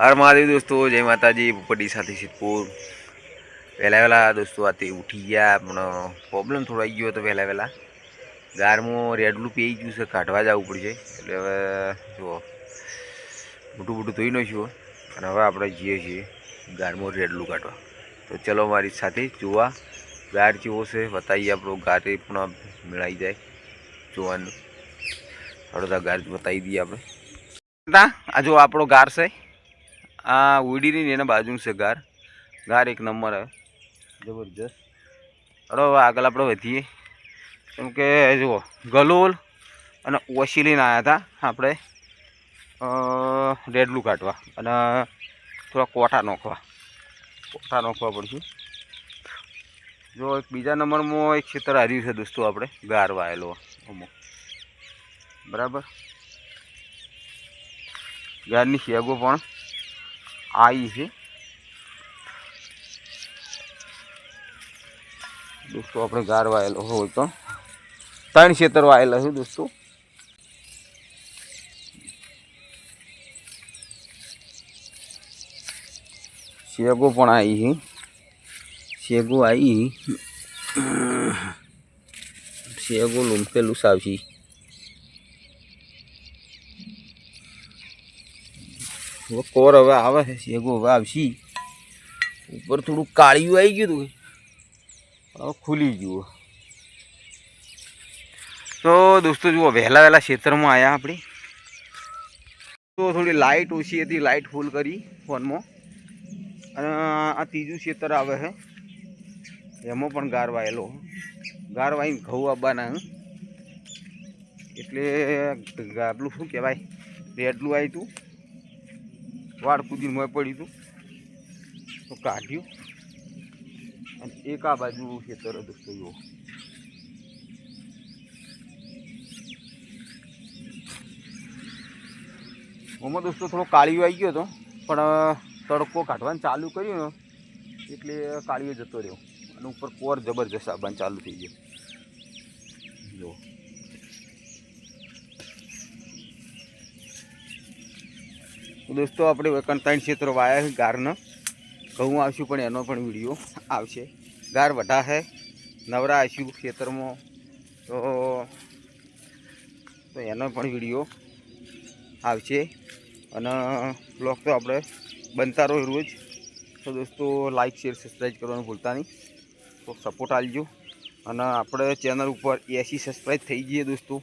હર મહાદેવ દોસ્તો, જય માતાજી પોપટી સાથે સિદ્ધપુર. વહેલા વહેલા દોસ્તો આથી ઉઠી ગયા. પણ પ્રોબ્લેમ થોડો આવી ગયો હતો વહેલા વહેલા. ગારમાં રેડલું પી ગયું છે, કાઢવા જવું પડશે. એટલે હવે, જુઓ. મોટું મોટું ધોઈ નાખ્યું અને હવે આપણે જઈએ છીએ ગારમાં રેડલું કાઢવા. તો ચલો મારી સાથે જોવા. ગાર જેવો છે, બતાવીએ આપણો. ગારે પણ મેળાઈ જાય જોવાનું. થોડો ગાર બતાવી દઈએ આપણે. આ જો આપણો ગાર છે. આ ઉડીની ને એના બાજુનું છે ગાર. ગાર એક નંબર આવે. જબરજસ્ત. હવે આગળ આપણે વધીએ. કેમ કે જુઓ ગલોલ અને ઓછી લઈને આવ્યા હતા આપણે રેડલું કાઢવા અને થોડા કોઠા નોખવા. કોઠા નોખવા પડશે. જો એક બીજા નંબરમાં એક ખેતર હાર્યું છે દોસ્તો આપણે ગાર વાયેલો. અમુક. બરાબર? ગારની શેગો પણ આવી છે. દોસ્તો, આપણે ગાર વાયેલો હોય તો. ત્રણ ક્ષેત્ર વાયેલા છે દોસ્તો. શેગો પણ આવી છે. શેગો આવી શેગો લૂંપેલું સાવશી કોર હવે આવે છે, શેગો હવે આવશી. ઉપર થોડું કાળિયું આવી ગયું હતું. હવે ખુલી ગયું તો દોસ્તો જુઓ, વહેલા વહેલા ખેતરમાં આવ્યા આપણે. તો થોડી લાઇટ ઓછી હતી લાઇટ ફૂલ કરી ફોનમાં. અને આ ત્રીજું ખેતર આવે છે. એમાં પણ ગાર વાયેલો ગાર વાઈને ઘઉં આવવાના. એટલે ગાબલું શું કહેવાય? રેડલું આવ્યું હતું વાળ કૂદીને મોય પડ્યું હતું તો કાઢ્યું. અને એક આ બાજુ ખેતર દોસ્તો થયું. ઓમાં દોસ્તો થોડો કાળીઓ આવી ગયો હતો. પણ તડકો કાઢવાનું ચાલુ કર્યું ને, એટલે કાળીઓ જતો રહ્યો. અને ઉપર કોર જબરજસ્ત આવવાનું ચાલુ થઈ ગયો. જો. દોસ્તો, આપણે વકન ત્રણ ક્ષેત્રો વાયા છે ગારના. ઘઉં આવશું પણ એનો પણ વીડિયો આવશે. ગાર વઢા છે નવરા આવીશું ખેતરમાં. તો તો એનો પણ વીડિયો આવશે. અને બ્લોગ તો આપણે બનતા રહો રોજ. તો દોસ્તો લાઇક શેર સબસ્ક્રાઈબ કરવાનું ભૂલતા નહીં. તો સપોર્ટ આપજો. અને આપણે ચેનલ ઉપર એસી સબસ્ક્રાઈબ થઈ જઈએ દોસ્તો.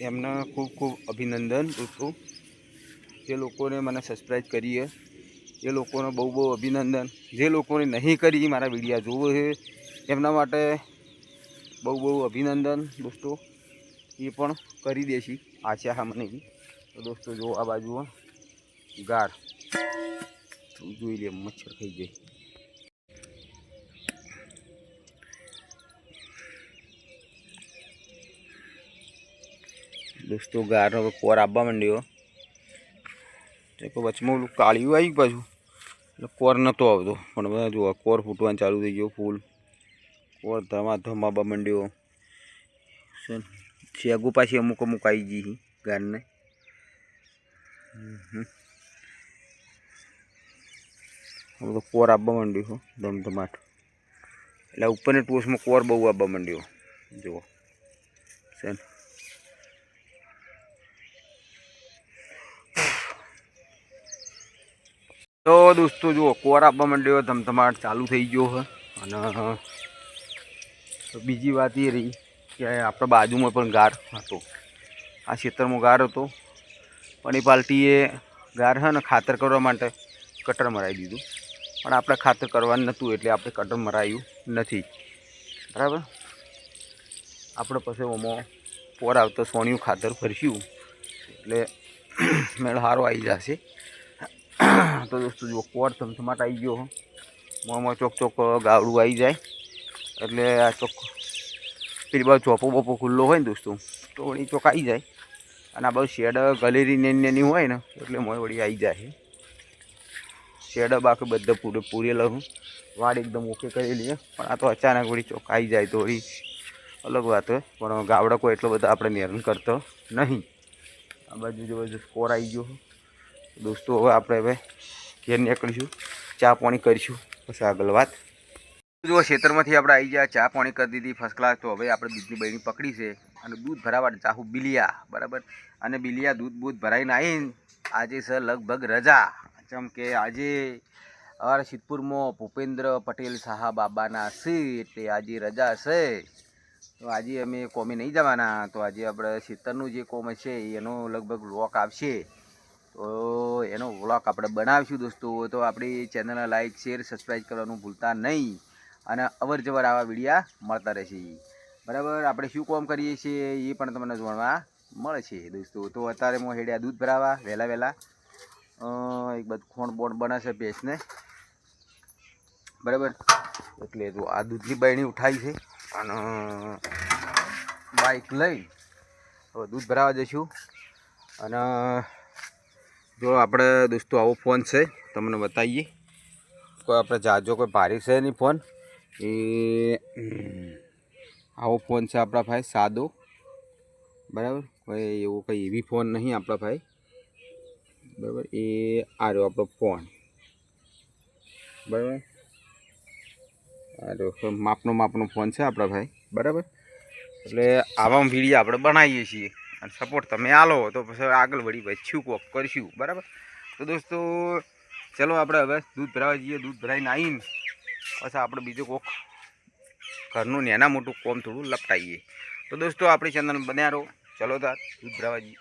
એમને ખૂબ ખૂબ અભિનંદન દોસ્તો. જે લોકોને મને સબસ્ક્રાઈબ કરીએ, એ લોકોને બહુ બહુ અભિનંદન. જે લોકોને નહીં કરી મારા વિડીયા જોવો છે, એમના માટે બહુ બહુ અભિનંદન દોસ્તો. એ પણ કરી દેશી. આશા હા મને. તો દોસ્તો જો આ બાજુ ગાર. જોઈ લે, મચ્છર થઈ જાય દોસ્તો ગાર હવે કોર આવવા માંડ્યો. તે તો વચમાં ઓલું કાળિયું આવી પાછું. એટલે કોર નહોતો આવતો. પણ હવે જુઓ કોર ફૂટવાનું ચાલુ થઈ ગયો ફૂલ. કોર ધમા ધમાવા માંડ્યો. છે ને, શેગો પાછી અમુક અમુક આવી ગઈ છે ગારને હમ હમ. હવે તો કોર આવવા માંડ્યો હો ધમધમાટ. એટલે ઉપરની ટોસમાં કોર બહુ આવવા માંડ્યો. જુઓ. છે તો દોસ્તો જુઓ, કોર આપવા માંડ્યો, ધમધમાટ ચાલુ થઈ ગયો છે. અને બીજી વાત એ રહી કે આપણા બાજુમાં પણ ગાર હતો. આ ખેતરમાં ગાર હતો. પણ એ પાર્ટીએ ગાર છે ને ખાતર કરવા માટે કટર મરાવી દીધું. પણ આપણે ખાતર કરવાનું નહોતું એટલે આપણે કટર મરાયું નથી. બરાબર? આપણે પછી ઓમાં પોર આવતો સોનિયું ખાતર ફરશું એટલે મેળ સારો આવી જશે. તો દોસ્તો જુઓ કોર ધમધમાટ આવી ગયો મોંમાં ચોક ચોક ગાવડું આવી જાય. એટલે આ ચોક પેલી બાજુ ચોપો બોપો ખુલ્લો હોય ને દોસ્તો, તો વળી ચોક આવી જાય. અને આ બાજુ શેડ, ગલેરી નેની નેની હોય ને, એટલે મોય વળી આવી જાય શેડ બાકી બધા પૂરે પૂરેલા હું. વાડ એકદમ ઓકે કરેલી છે પણ આ તો અચાનક વળી ચોક આવી જાય તો વળી અલગ વાત હોય પણ ગાવડા કોઈ એટલો બધો આપણે નેરણ કરતો નહીં. આ બાજુ જો બધું સ્કોર આવી ગયો દોસ્તો, હવે આપણે હવે ઘેર નીકળીશું. ચા પાણી કરીશું. પછી આગળ વાત. જો ખેતરમાંથી આપણે આવી ગયા, ચા પાણી કરી દીધી ફર્સ્ટ ક્લાસ તો હવે આપણે દૂધની બહેની પકડી અને દૂધ ભરાવા ચાહુ બિલિયા, બરાબર? અને બિલિયા દૂધ બૂધ ભરાઈને આવીને આજે છે લગભગ રજા. જેમ કે આજે અમારા સિદ્ધપુરમાં ભૂપેન્દ્ર પટેલ સાહા બાબાના છે એટલે આજે રજા છે. તો આજે અમે કોમે નહીં જવાના. તો આજે આપણે શીતળનું જે કોમ છે એનો લગભગ લોક આવશે. તો એનો વ્લોગ આપણે બનાવીશું દોસ્તો. તો આપણી ચેનલને લાઈક શેર સબસ્ક્રાઈબ કરવાનું ભૂલતા નહીં. અને અવર જવર આવા વિડીયા મળતા રહેશે. બરાબર? આપણે શું કોમ કરીએ છીએ એ પણ તમને જાણવા મળે છે દોસ્તો. તો અત્યારે હું હેડ્યા દૂધ ભરાવા, વહેલા વહેલા. એક બધું ખોણ બોણ બને છે ભેંસને. બરાબર? એટલે જો આ દૂધની બહેણી ઉઠાવી છે. અને બાઇક લઈ હવે દૂધ ભરાવા જઈશું. અને જો આપણે દોસ્તો, આવો ફોન છે. તમને બતાવીએ. કોઈ આપણે જાજો કોઈ ભારી છે નહીં ફોન. એ આવો ફોન છે આપણા ભાઈ, સાદો. બરાબર? કોઈ એવો કંઈ એવી ફોન નહીં આપણા ભાઈ. બરાબર? એ, આ રહ્યો આપણો ફોન. બરાબર? આ માપનો માપનો ફોન છે આપણા ભાઈ. બરાબર? એટલે આવા વીડિયો આપણે બનાવીએ છીએ. અને સપોર્ટ તમે આલો તો પછી આગળ વળી વચ્યું કોક કરશું. બરાબર? તો દોસ્તો, ચલો આપણે હવે દૂધ ભરાવા જઈએ, દૂધ ભરાઈને આવીને પછી આપણે બીજું કોક ઘરનું નાના મોટું કોમ થોડું લપટાઈએ તો દોસ્તો, આપણી ચેનલ બન્યા રહો. ચલો તાર દૂધ ભરાવા જઈએ.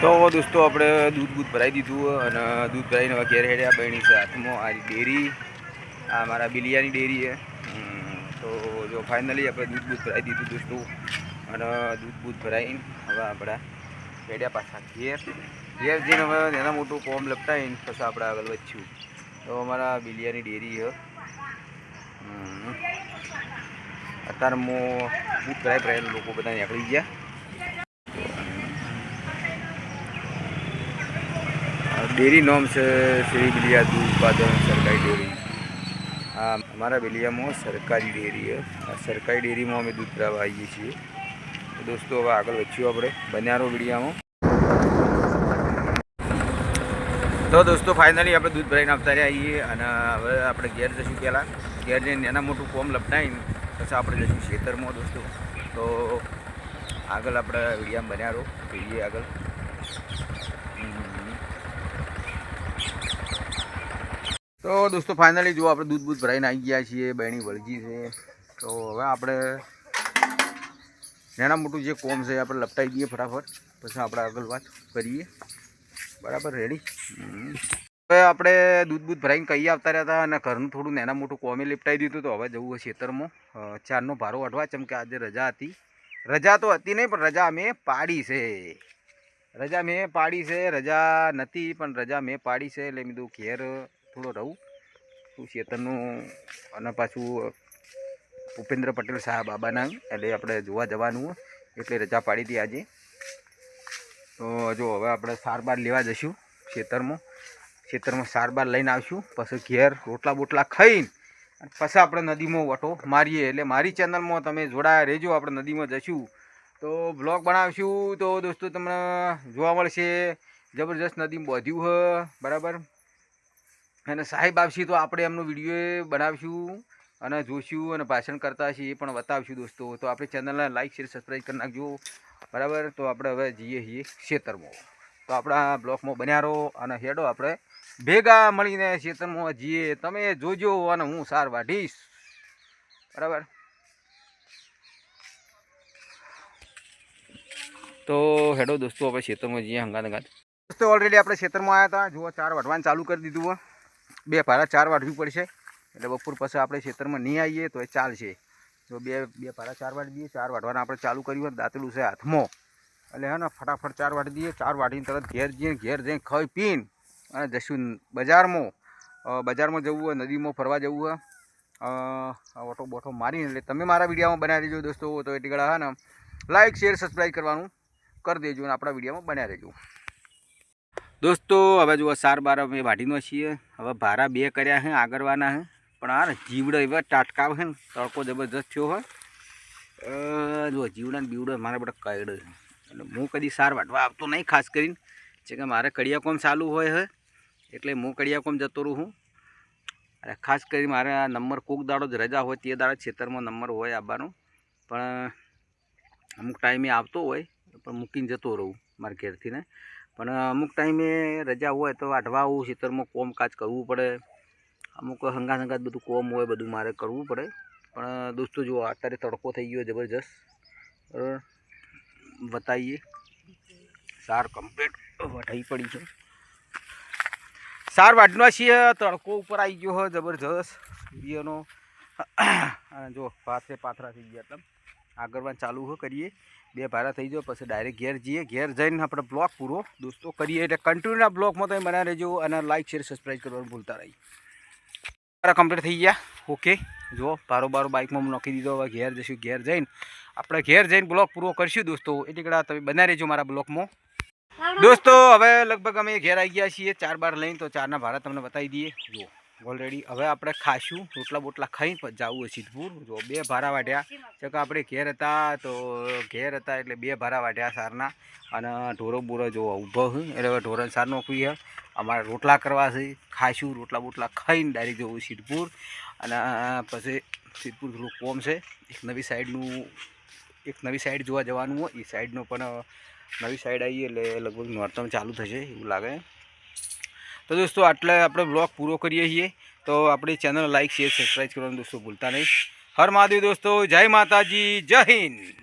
તો દોસ્તો, આપણે દૂધ બૂધ ભરાઈ દીધું અને દૂધ ભરાઈને હવે ઘેર હેડ્યા બહેણી છે આ ડેરી, આ મારા બિલિયાની ડેરી છે. તો જો ફાઇનલી આપણે દૂધ બૂધ ભરાઈ દીધું દોસ્તો. અને દૂધ બૂધ ભરાઈને હવે આપણા હેડ્યા પાછા ઘેર. ઘેર જઈને હવે એના મોટું કોમ લપટાઈને પછી આપણે આગળ વધ્યું તો અમારા બિલિયાની ડેરી હમ. અત્યારે હું દૂધ ભરાઈ ભરાયેલા લોકો બધા નીકળી ગયા. ડેરી નોમ છે શ્રી બિલિયા દૂધ ઉત્પાદન સરકારી ડેરી. અમારા બિલિયામાં સરકારી ડેરી આ સરકારી ડેરીમાં અમે દૂધ ભરાવા આવીએ છીએ. દોસ્તો, હવે આગળ વધ્યું આપણે બન્યારો વિડીયામાં તો દોસ્તો ફાઇનલી આપણે દૂધ ભરાઈને આવતા આવીએ અને હવે આપણે ઘેર જશું પહેલાં. ઘેર જઈને એના મોટું ફોર્મ લપટાવીને પછી આપણે જશું ખેતરમાં દોસ્તો. તો આગળ આપણે વિડીયામાં બન્યારો જોઈએ આગળ. તો દોસ્તો ફાઇનલી જો આપણે દૂધ બૂધ ભરાઈને આવી ગયા છીએ, બહેણી વળગી છે. તો હવે આપણે નાના મોટું જે કોમ છે આપણે લપટાઈ દઈએ ફટાફટ. પછી આપણે આગળ વાત કરીએ. બરાબર રેડી હવે આપણે દૂધ બૂધ ભરાઈને કહી આવતા રહ્યા હતા અને ઘરનું થોડું નાના મોટું કોમે લીપટાઈ દીધું તો હવે જવું ખેતરમાં. ચારનો ભારો વાટવા ચમ કે આજે રજા હતી. રજા તો હતી નહીં, પણ રજા મેં પાડી છે. રજા મેં પાડી છે, રજા નથી, પણ રજા મેં પાડી છે, એટલે મેં કીધું થોડો રહું. ચેતનનું અને પાછું ભૂપેન્દ્ર પટેલ સાહેબ બાબાના, એટલે આપણે જોવા જવાનું એટલે રજા પાડી હતી આજે. તો જો, હવે આપણે સારબાર લેવા જઈશું ખેતરમાં ખેતરમાં સારબાર લઈને આવીશું. પછી ઘેર રોટલા બોટલા ખાઈને અને પછી આપણે નદીમાં વટો મારીએ. એટલે મારી ચેનલમાં તમે જોડાયા રહેજો, આપણે નદીમાં જઈશું. તો બ્લોગ બનાવીશું. તો દોસ્તો, તમને જોવા મળશે. જબરજસ્ત નદીમાં વધ્યું હ. બરાબર? અને સાહેબ આવશે તો આપણે એમનો વીડિયો બનાવીશું અને જોઈશું અને ભાષણ કરતા હશે, એ પણ બતાવીશું દોસ્તો. તો આપણે ચેનલને લાઈક શેર સબસ્ક્રાઈબ કરી નાખજો. બરાબર? તો આપણે હવે જઈએ છીએ ખેતરમાં. તો આપણા બ્લોકમાં બન્યા રહો અને હેડો આપણે ભેગા મળીને ખેતરમાં જઈએ. તમે જોજો અને હું સાર વાઢીશ. બરાબર? તો હેડો દોસ્તો, આપણે ખેતરમાં જઈએ હંગાત હંગાત દોસ્તો ઓલરેડી આપણે ખેતરમાં આવ્યા હતા. જુઓ, ચાર વાઢવાનું ચાલુ કરી દીધું બે ભારા ચાર વાઢવી પડશે. એટલે બપોર પછી આપણે ખેતરમાં નહીં આવીએ તો એ ચાલશે. તો બે બે ભાડા ચાર વાટી દઈએ, ચાર વાઢવાના આપણે ચાલુ કર્યું હોય દાંતડું છે હાથમાં. એટલે હે ને ફટાફટ ચાર વાટી દઈએ, ચાર વાઢીને તરત ઘેર જઈએ ઘેર જઈને ખાઈ પીને અને જશું બજારમાં. બજારમાં જવું હોય, નદીમાં ફરવા જવું હોય ઓટો બોટો મારીને. એટલે તમે મારા વિડીયોમાં બનાવી દેજો દોસ્તો. તો એટલી હા ને લાઈક શેર સબસ્ક્રાઈબ કરવાનું કરી દેજો અને આપણા વિડીયોમાં બનાવી રહેજો દોસ્તો, હવે જુઓ, સાર બાર અમે વાઢીનો છીએ. હવે ભારા બે કર્યા છે આગળવાના છે પણ આ જીવડો એવા ટાટકા છે ને, તડકો જબરજસ્ત થયો હોય. જુઓ જીવડા ને બીવડો મારા બધા કઈડ છે. એટલે હું કદી સાર વાટવા આવતો નહીં, ખાસ કરીને. છે કે મારે કડિયાકોમ ચાલુ હોય હે, એટલે હું કડિયાકોમ જતો રહું હું. અને ખાસ કરી મારે આ નંબર કોક દાડો જ રજા હોય, તે દાડો છેતરમાં નંબર હોય આવવાનો પણ અમુક ટાઈમે આવતો હોય, પણ મૂકીને જતો રહું મારા ઘેરથી ને. પણ અમુક ટાઈમે રજા હોય તો વાટવા આવું ખેતરમાં કોમકાજ કરવું પડે. અમુક હંગાત હંગાત બધું કોમ હોય, બધું મારે કરવું પડે. પણ દોસ્તો, જુઓ, અત્યારે તડકો થઈ ગયો જબરજસ્ત. બતાવીએ સાર કમ્પ્લીટ વઢાઈ પડી છે. સાર વાઢવા છીએ. તડકો ઉપર આવી ગયો જબરજસ્ત. સૂર્યનો જો પાથરે પાથરા થઈ ગયા તમ આગળમાં ચાલુ હો કરીએ. બે ભારા થઈ જાઓ, પછી ડાયરેક્ટ ઘેર જઈએ. ઘેર જઈને આપણે બ્લોક પૂરો દોસ્તો કરીએ. એટલે કન્ટિન્યુના બ્લોકમાં તમે બનાવી રહેજો અને લાઇક શેર સબસ્ક્રાઈબ કરવાનું ભૂલતા રહી મારા કમ્પ્લીટ થઈ ગયા. ઓકે જુઓ બારો બારો બાઇકમાં નાખી દીધો. હવે ઘેર જઈશું ઘેર જઈને. આપણે ઘેર જઈને બ્લોક પૂરો કરીશું દોસ્તો. એટલે કડા તમે બનાવી રહેજો મારા બ્લોકમાં દોસ્તો, હવે લગભગ અમે ઘેર આવી ગયા છીએ. ચાર બાર લઈને તો ચારના ભાડા તમને બતાવી દઈએ. જો. ઓલરેડી હવે આપણે ખાશું, રોટલા બોટલા ખાઈ પછી જવું હોય સિદ્ધપુર. જો બે ભારા વાટ્યા છે આપણે ઘેર હતા તો ઘેર હતા એટલે બે ભારા વાટ્યા સારના. અને ઢોરો બોરો જો ઊભો હું, એટલે હવે ઢોરણ સાર નોખવી છે અમારે રોટલા કરવા છે. ખાશું, રોટલા બોટલા ખાઈને ડાયરેક્ટ જવું સિદ્ધપુર. અને પછી સિદ્ધપુર થોડું કોમ છે. એક નવી સાઈડનું, એક નવી સાઈડ જોવા જવાનું હોય. એ સાઈડનો પણ નવી સાઈડ આવીએ એટલે લગભગ નોર્તમ ચાલુ થશે એવું લાગે. તો દોસ્તો, આટલે આપણે બ્લોગ પૂરો કરીએ છીએ. તો આપણી ચેનલ લાઈક શેર સબસ્ક્રાઈબ કરવાનું દોસ્તો ભૂલતા નહીં. હર મહાદેવ દોસ્તો, જય માતાજી, જય હિન્દ.